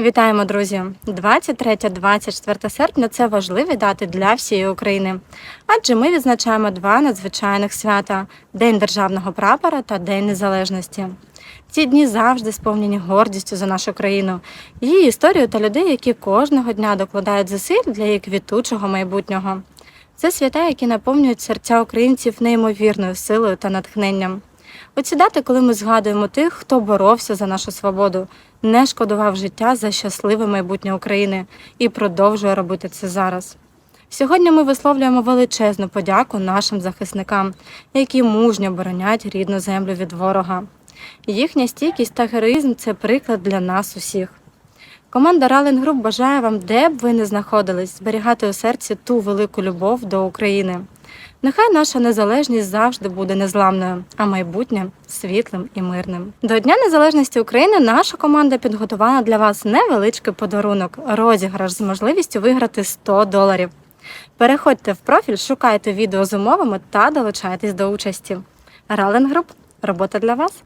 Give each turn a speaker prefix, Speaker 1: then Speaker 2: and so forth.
Speaker 1: Вітаємо, друзі! 23-24 серпня це важливі дати для всієї України. Адже ми відзначаємо два надзвичайних свята: День державного прапора та День Незалежності. Ці дні завжди сповнені гордістю за нашу країну, її історію та людей, які кожного дня докладають зусиль для її квітучого майбутнього. Це свята, які наповнюють серця українців неймовірною силою та натхненням. У ці дати, коли ми згадуємо тих, хто боровся за нашу свободу, не шкодував життя за щасливе майбутнє України і продовжує робити це зараз. Сьогодні ми висловлюємо величезну подяку нашим захисникам, які мужньо боронять рідну землю від ворога. Їхня стійкість та героїзм це приклад для нас усіх. Команда Рален Груп бажає вам, де б ви не знаходились, зберігати у серці ту велику любов до України. Нехай наша незалежність завжди буде незламною, а майбутнє світлим і мирним. До Дня Незалежності України наша команда підготувала для вас невеличкий подарунок розіграш з можливістю виграти 100 доларів. Переходьте в профіль, шукайте відео з умовами та долучайтесь до участі. Рален Груп робота для вас.